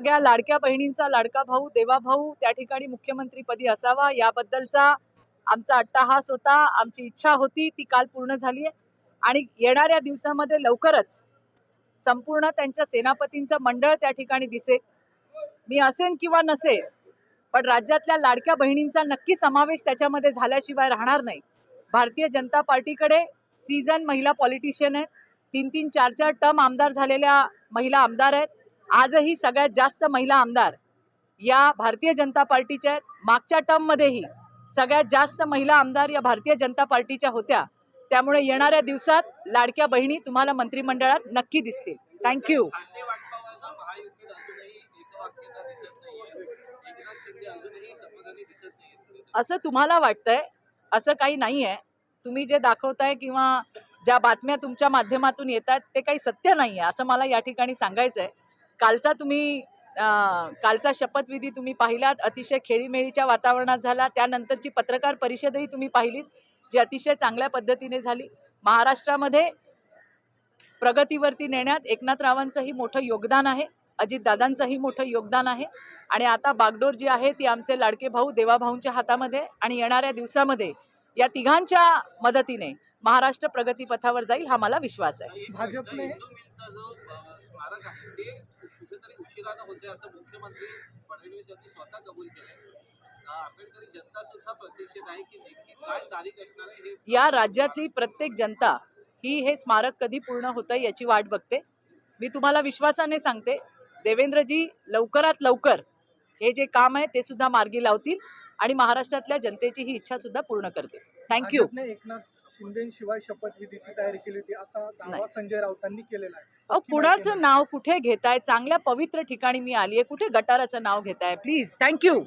सगळ्या लाडक्या बहिणींचा लाडका भाऊ देवा भाऊ त्या ठिकाणी मुख्यमंत्रीपदी असावा याबद्दलचा आमचा अट्टाहास होता आमची इच्छा होती ती काल पूर्ण झाली आहे. आणि येणाऱ्या दिवसामध्ये लवकरच संपूर्ण त्यांच्या सेनापतींचं मंडळ त्या ठिकाणी दिसेल. मी असेन किंवा नसेल पण राज्यातल्या लाडक्या बहिणींचा नक्की समावेश त्याच्यामध्ये झाल्याशिवाय राहणार नाही. भारतीय जनता पार्टीकडे सीझन महिला पॉलिटिशियन आहेत. तीन तीन चार चार टर्म आमदार झालेल्या महिला आमदार आहेत. आजही सगळ्यात जास्त महिला आमदार या भारतीय जनता पार्टीच्या मागच्या टर्ममध्येही सगळ्यात जास्त महिला आमदार या भारतीय जनता पार्टीच्या होत्या. त्यामुळे येणाऱ्या दिवसात लाडक्या बहिणी तुम्हाला मंत्रिमंडळात नक्की दिसतील. थँक्यू असं तुम्हाला वाटतंय? असं काही नाही आहे तुम्ही जे दाखवताय किंवा ज्या बातम्या तुमच्या माध्यमातून येतात ते काही सत्य नाही आहे असं मला या ठिकाणी सांगायचं आहे कालचा तुम्ही कालचा शपथविधी तुम्ही पाहिलात अतिशय खेळीमेळीच्या वातावरणात झाला त्यानंतरची पत्रकार परिषदही तुम्ही पाहिलीत जी अतिशय चांगल्या पद्धतीने झाली. महाराष्ट्रामध्ये प्रगतीवरती नेण्यात एकनाथरावांचंही मोठं योगदान आहे अजितदादांचंही मोठं योगदान आहे. आणि आता बागडोर जी आहे ती आमचे लाडके भाऊ देवाभाऊंच्या हातामध्ये आणि येणाऱ्या दिवसामध्ये या तिघांच्या मदतीने महाराष्ट्र प्रगतीपथावर जाईल हा मला विश्वास आहे. भाजपने- गोष्ट, हिंदू मिलचा जो अ, स्मारक आहे ते कुठेतरी उशिरानं होते असं मुख्यमंत्री फडणवीस यांनी स्वतः कबूल केलंय. अ, आंबेडकरी जनता सुद्धा प्रतीक्षेत आहे की नेमकी काय तारीख असणार आहे हे या राज्यातली प्रत्येक जनता ही हे स्मारक कधी पूर्ण होतं याची वाट बघते. मी तुम्हाला विश्वासाने सांगते देवेंद्रजी लवकरात लवकर हे जे काम आहे ते सुद्धा मार्गी लावतील. आणि महाराष्ट्रातल्या जनतेची ही इच्छा सुद्धा पूर्ण करतील थँक्यू एकनाथ शिंदेशिवाय शपथविधीची तयारी केली होती असा दावा. संजय राऊतांनी केलेला आहे. अहो कुणाचं. नाव कुठे घेताय? चांगल्या पवित्र ठिकाणी मी आली आहे कुठे गटाराचं नाव घेताय? Please thank you